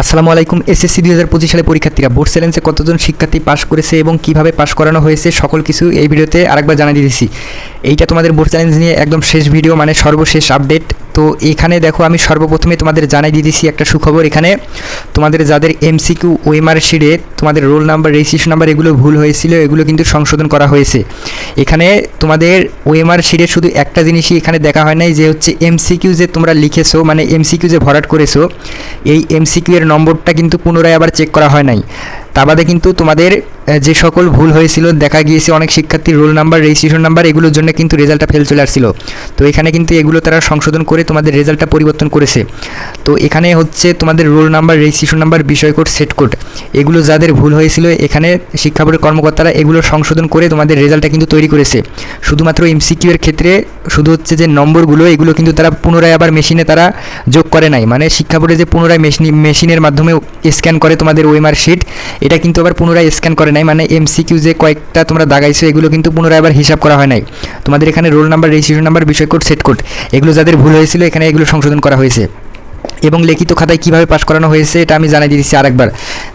আসসালামু আলাইকুম, এসএসসি দুই হাজার পঁচিশ সালে পরীক্ষার্থীরা, বোর্ড চ্যালেঞ্জে কতজন শিক্ষার্থী পাস করেছে এবং কীভাবে পাস করানো হয়েছে, সকল কিছু এই ভিডিওতে আরেকবার জানিয়ে দিয়েছি এইটা তোমাদের বোর্ড চ্যালেঞ্জ নিয়ে একদম শেষ ভিডিও মানে সর্বশেষ আপডেট। তো এখানে দেখো আমি সর্বপ্রথমে তোমাদের জানাই দিয়ে দিয়েছি একটা সুখবর। এখানে তোমাদের যাদের এমসিকিউ ওএমআর শিটে তোমাদের রোল নাম্বার রেজিস্ট্রেশন নাম্বার এগুলো ভুল হয়েছিল, এগুলো কিন্তু সংশোধন করা হয়েছে। এখানে তোমাদের ওএমআর শিটে শুধু একটা জিনিসই এখানে দেখা হয় নাই, যে হচ্ছে এমসিকিউ যে তোমরা লিখেছো মানে এমসিকিউ যে ভরাট করেছ, এই এমসিকিউ এর নম্বরটা কিন্তু পুনরায় আবার চেক করা হয় নাই। তা বাদে কিন্তু তোমাদের যে সকল ভুল হয়েছিল, দেখা গিয়েছে অনেক শিক্ষার্থীর রোল নাম্বার রেজিস্ট্রেশন নাম্বার, এগুলোর জন্য কিন্তু রেজাল্টটা ফেল চলে আসছিল। তো এখানে কিন্তু এগুলো তারা সংশোধন করে তোমাদের রেজাল্টটা পরিবর্তন করেছে। তো এখানে হচ্ছে তোমাদের রোল নাম্বার রেজিস্ট্রেশন নাম্বার, বিষয় কোড সেট কোড, এগুলো যাদের ভুল হয়েছিল, এখানে শিক্ষা বোর্ডের কর্মকর্তারা এগুলো সংশোধন করে তোমাদের রেজাল্টটা কিন্তু তৈরি করেছে। শুধুমাত্র এমসিকিউ এর ক্ষেত্রে শুধু হচ্ছে যে নম্বরগুলো, এগুলো কিন্তু তারা পুনরায় আবার মেশিনে তারা যোগ করে নাই। মানে শিক্ষা বোর্ডে যে পুনরায় মেশিন মেশিনের মাধ্যমে স্ক্যান করে তোমাদের ওয়েমার শিট এটা কিন্তু আবার পুনরায় স্ক্যান করে নাই মানে এমসিকিউ যে কয়েকটা তোমরা দাগাইছো, এগুলো কিন্তু পুনরায় আবার হিসাব করা হয় নাই। তোমাদের এখানে রোল নাম্বার, রেজিস্ট্রেশন নাম্বার, বিষয় কোড, সেট কোড, এগুলো যাদের ভুল হয়েছিল, এখানে এগুলো সংশোধন করা হয়েছে। এবং লিখিত খাতায় কীভাবে পাশ করানো হয়েছে, এটা আমি জানিয়ে দিচ্ছি আরেকবার।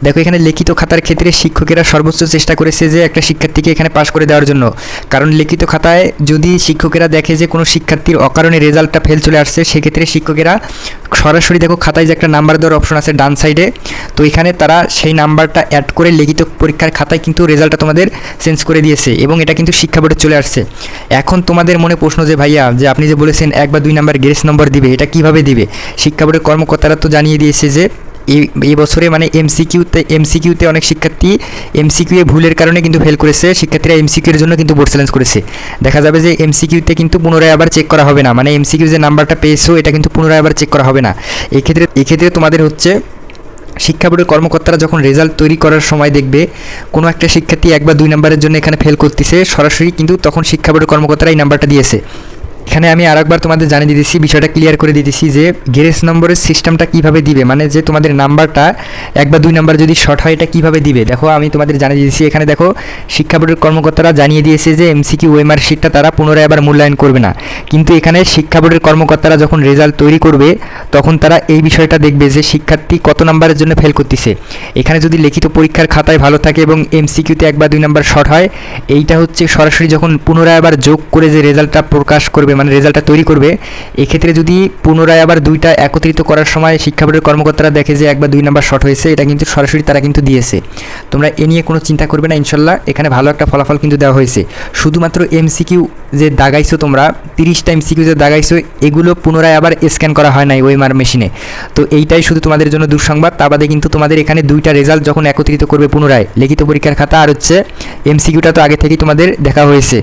দেখো, এখানে লিখিত খাতার ক্ষেত্রে শিক্ষকেরা সর্বোচ্চ চেষ্টা করেছে যে একটা শিক্ষার্থীকে এখানে পাশ করে দেওয়ার জন্য। কারণ লিখিত খাতায় যদি শিক্ষকেরা দেখে যে কোনো শিক্ষার্থীর অকারণে রেজাল্টটা ফেল চলে আসছে, সেক্ষেত্রে শিক্ষকেরা সরাসরি দেখো খাতায় যে একটা নাম্বার দেওয়ার অপশন আছে ডান সাইডে। তো এখানে তারা সেই নাম্বারটা অ্যাড করে লিখিত পরীক্ষার খাতায় কিন্তু রেজাল্টটা তোমাদের চেঞ্জ করে দিয়েছে এবং এটা কিন্তু শিক্ষা বোর্ডে চলে আসছে। এখন তোমাদের মনে প্রশ্ন যে, ভাইয়া, যে আপনি যে বলেছেন এক বা দুই নাম্বার গ্রেস নম্বর দিবে, এটা কীভাবে দিবে? শিক্ষা বোর্ডের কর্মকর্তারা তো জানিয়ে দিয়েছে যে এই বছরে মানে এমসিকিউতে এমসিকিউতে অনেক শিক্ষার্থী এমসিকিউ এ ভুলের কারণে কিন্তু ফেল করেছে। শিক্ষার্থীরা এমসিকিউ এর জন্য কিন্তু বোর্ড চ্যালেঞ্জ করেছে। দেখা যাবে যে এমসিকিউতে কিন্তু পুনরায় আবার চেক করা হবে না। মানে এমসিকিউ যে নাম্বারটা পেয়েছ, এটা কিন্তু পুনরায় আবার চেক করা হবে না। এই ক্ষেত্রে এক্ষেত্রে তোমাদের হচ্ছে শিক্ষা বোর্ডের কর্মকর্তারা যখন রেজাল্ট তৈরি করার সময় দেখবে, কোনো একটা শিক্ষার্থী এক বা দুই নাম্বারের জন্য এখানে ফেল করতেছে, সরাসরি কিন্তু তখন শিক্ষা বোর্ডের কর্মকর্তারা এই নাম্বারটা দিয়েছে। এখানে আমি আরেকবার তোমাদের জানিয়ে দিতেছি, বিষয়টা ক্লিয়ার করে দিতেছি যে গ্রেস নম্বরের সিস্টেমটা কীভাবে দিবে? মানে যে তোমাদের নাম্বারটা, এক বা দুই নাম্বার যদি শর্ট হয়, এটা কীভাবে দিবে? দেখো, আমি তোমাদের জানিয়ে দিয়েছি এখানে দেখো, শিক্ষা বোর্ডের কর্মকর্তারা জানিয়ে দিয়েছে যে এমসিকিউ ওয়েমার শিটটা তারা পুনরায় আবার মূল্যায়ন করবে না। কিন্তু এখানে শিক্ষা বোর্ডের কর্মকর্তারা যখন রেজাল্ট তৈরি করবে, তখন তারা এই বিষয়টা দেখবে যে শিক্ষার্থী কত নাম্বারের জন্য ফেল করতেছে। এখানে যদি লিখিত পরীক্ষার খাতায় ভালো থাকে এবং এমসিকিউতে এক বা দুই নাম্বার শর্ট হয়, এইটা হচ্ছে সরাসরি যখন পুনরায় আবার যোগ করে যে রেজাল্টটা প্রকাশ করবে মানে রেজাল্টটা তৈরি করবে, এক্ষেত্রে যদি পুনরায় আবার দুইটা একত্রিত করার সময় শিক্ষা বোর্ডের কর্মকর্তারা দেখে যে এক বা দুই নাম্বার শর্ট হয়েছে, এটা কিন্তু সরাসরি তারা কিন্তু দিয়েছে। তোমরা এ নিয়ে কোনো চিন্তা করবে না, ইনশাল্লাহ, এখানে ভালো একটা ফলাফল কিন্তু দেওয়া হয়েছে। শুধুমাত্র এমসিকিউ যে দাগাইছো তোমরা, তিরিশটা এমসিকিউ যে দাগাইছো, এগুলো পুনরায় আবার স্ক্যান করা হয় নাই ওয়েমার মেশিনে। তো এইটাই শুধু তোমাদের জন্য দুঃসংবাদ, তা বাদে কিন্তু তোমাদের এখানে দুইটা রেজাল্ট যখন একত্রিত করবে পুনরায়, লিখিত পরীক্ষার খাতা আর হচ্ছে এমসিকিউটা তো আগে থেকেই তোমাদের দেখা হয়েছে।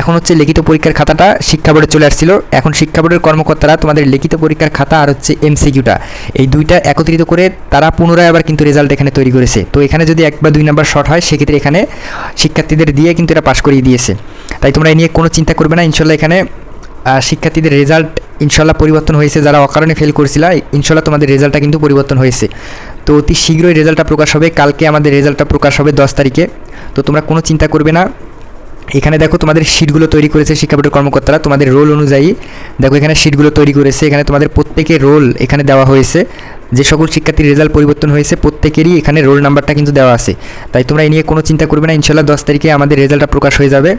এখন হচ্ছে লিখিত পরীক্ষার খাতাটা শিক্ষা বোর্ডে চলে আসছিল। এখন শিক্ষা বোর্ডের কর্মকর্তারা তোমাদের লিখিত পরীক্ষার খাতা আর হচ্ছে এমসিকিউটা এই দুইটা একত্রিত করে তারা পুনরায় আবার কিন্তু রেজাল্ট এখানে তৈরি করেছে। তো এখানে যদি এক বা দুই নাম্বার শর্ট হয়, সেক্ষেত্রে এখানে শিক্ষার্থীদের দিয়ে কিন্তু এটা পাশ করিয়ে দিয়েছে। তাই তোমরা এ নিয়ে কোনো চিন্তা করবে না। ইনশাল্লাহ এখানে শিক্ষার্থীদের রেজাল্ট ইনশাল্লাহ পরিবর্তন হয়েছে। যারা অকারণে ফেল করেছিল, ইনশাল্লাহ তোমাদের রেজাল্টটা কিন্তু পরিবর্তন হয়েছে। তো অতি শীঘ্রই রেজাল্টটা প্রকাশ হবে। কালকে আমাদের রেজাল্টটা প্রকাশ হবে দশ তারিখে। তো তোমরা কোনো চিন্তা করবে না। এখানে দেখো তোমাদের শিটগুলো তৈরি করেছে শিক্ষা বোর্ডের কর্মকর্তারা। তোমাদের রোল অনুযায়ী দেখো এখানে শিটগুলো তৈরি করেছে। এখানে তোমাদের প্রত্যেকের রোল এখানে দেওয়া হয়েছে। যে সকল শিক্ষার্থীর রেজাল্ট পরিবর্তন হয়েছে, প্রত্যেকেরই এখানে রোল নাম্বারটা কিন্তু দেওয়া আছে। তাই তোমরা এই নিয়ে কোনো চিন্তা করবে না। ইনশাল্লাহ দশ তারিখে আমাদের রেজাল্টটা প্রকাশ হয়ে যাবে।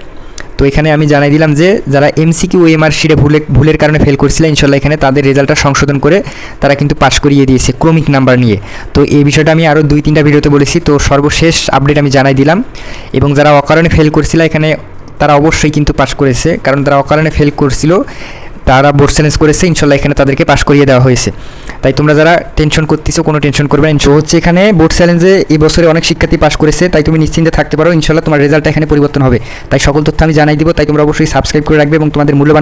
তো এখানে আমি জানাই দিলাম যে, যারা এমসিকিউ এমআর শিটে ভুলে, ভুলের কারণে ফেল করছিল ইনশাল্লাহ এখানে তাদের রেজাল্টটা সংশোধন করে তারা কিন্তু পাশ করিয়ে দিয়েছে ক্রমিক নাম্বার নিয়ে। তো এই বিষয়টা আমি আরও দুই তিনটা ভিডিওতে বলেছি, তো সর্বশেষ আপডেট আমি জানাই দিলাম। এবং যারা অকারণে ফেল করছিল এখানে, তারা অবশ্যই কিন্তু পাশ করেছে, কারণ তারা অকারণে ফেল করছিল। তারা বোর্ড চ্যালেঞ্জ করেছে, ইনশাল্লাহ এখানে তাদেরকে পাশ করিয়ে দেওয়া হয়েছে। তাই তোমরা যারা টেনশন করতেছো, কোনো টেনশন করবে না। ইনশো হচ্ছে এখানে বোর্ড চ্যালেঞ্জে এই বছরে অনেক শিক্ষার্থী পাশ করেছে, তাই তুমি নিশ্চিন্তে থাকতে পারো, ইনশাল্লাহ তোমার রেজাল্টটা এখানে পরিবর্তন হবে। তাই সকল তথ্য আমি জানাই দিব, তাই তোমরা অবশ্যই সাবস্ক্রাইব করে রাখবে এবং তোমাদের মূল্যবান